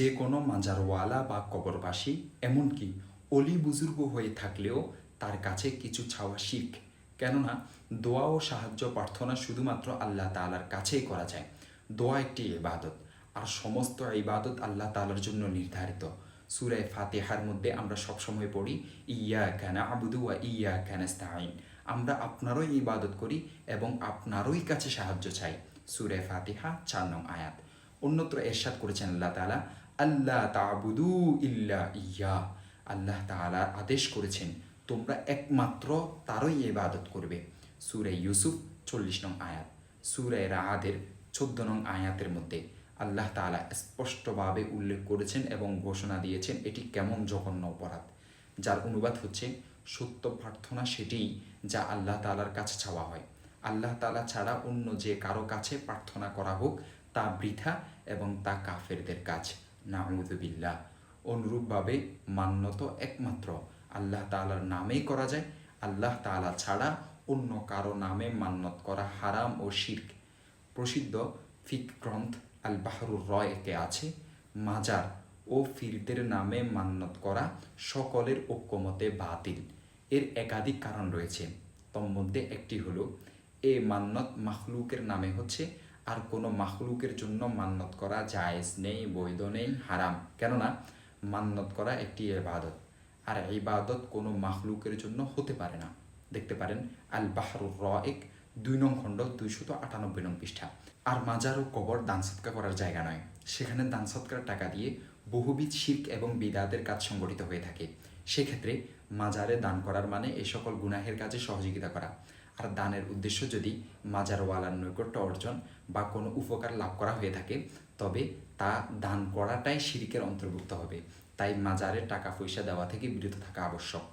যে কোনো মাজারওয়ালা বা কবরবাসী, এমনকি অলি বুজুর্গ হয়ে থাকলেও তার কাছে কিছু ছাওয়া শিখ। কেননা, দোয়া ও সাহায্য প্রার্থনা শুধুমাত্র আল্লাহ তালার কাছেই করা যায়। দোয়া একটি ইবাদত, আর সমস্ত ইবাদত আল্লাহ তালার জন্য নির্ধারিত। সুরায় ফাতেহার মধ্যে আমরা সবসময় পড়ি ইয়া কানা আবুদু ওয়া ইয়া কানাস্তাইন আমরা আপনারই ইবাদত করি এবং আপনারই কাছে সাহায্য চাই। সুরে ফাতিহা চার নং আয়াত। অন্যত্র এরশাদ করেছেন আল্লাহ তালা আল্লাহ তাবুদু ইল্লা ইয়া। আল্লাহ তাআলা আদেশ করেছেন, তোমরা একমাত্র তারই ইবাদত করবে। সুরে ইউসুফ চল্লিশ নং আয়াত, সুরে রাহাদের চোদ্দ নং আয়াতের মধ্যে আল্লাহ তাআলা স্পষ্টভাবে উল্লেখ করেছেন এবং ঘোষণা দিয়েছেন, এটি কেমন জঘন্য অপরাধ? যার অনুবাদ হচ্ছে, সত্য প্রার্থনা সেটিই যা আল্লাহ তাআলার কাছে চাওয়া হয়। আল্লাহ তাআলা ছাড়া অন্য যে কারও কাছে প্রার্থনা করা হোক, তা বৃথা এবং তা কাফেরদের কাজ। নাউদুবিল্লাহ অনুরূপভাবে মান্যত একমাত্র আল্লাহ তাআলার নামেই করা যায়। আল্লাহ তাআলা ছাড়া অন্য কারও নামে মান্যত করা হারাম ও শির্ক। প্রসিদ্ধ ফিক গ্রন্থ আল বাহরুর রয়কে আছে, মাজার ও ফিরদের নামে মান্যত করা সকলের ঐক্যমতে বাতিল। এর একাধিক কারণ রয়েছে। তন্মধ্যে একটি হলো এ মান্নত মাখলুকের নামে হচ্ছে, আর কোনো মাখলুকের জন্য মান্নত করা জায়েজ নেই, বৈধ নেই, হারাম। কেননা মান্যত করা একটি ইবাদত, আর ইবাদত কোনো মাখলুকের জন্য হতে পারে না। দেখতে পারেন আল বাহরুর র এক দুই নং খণ্ড, দুইশত আটানব্বই নং পৃষ্ঠা। আর মাজার ও কবর দান সৎকার করার জায়গা নয়। সেখানে দান সৎকার টাকা দিয়ে বহুবিধ শির্ক এবং বিদাতের কাজ সংগঠিত হয়ে থাকে। সেক্ষেত্রে মাজারে দান করার মানে এ সকল গুনাহের কাজে সহযোগিতা করা। আর দানের উদ্দেশ্য যদি মাজারওয়ালার নৈকট্য অর্জন বা কোনো উপকার লাভ করা হয়ে থাকে, তবে তা দান করাটাই শিরিকের অন্তর্ভুক্ত হবে। তাই মাজারে টাকা পয়সা দেওয়া থেকে বিরত থাকা আবশ্যক।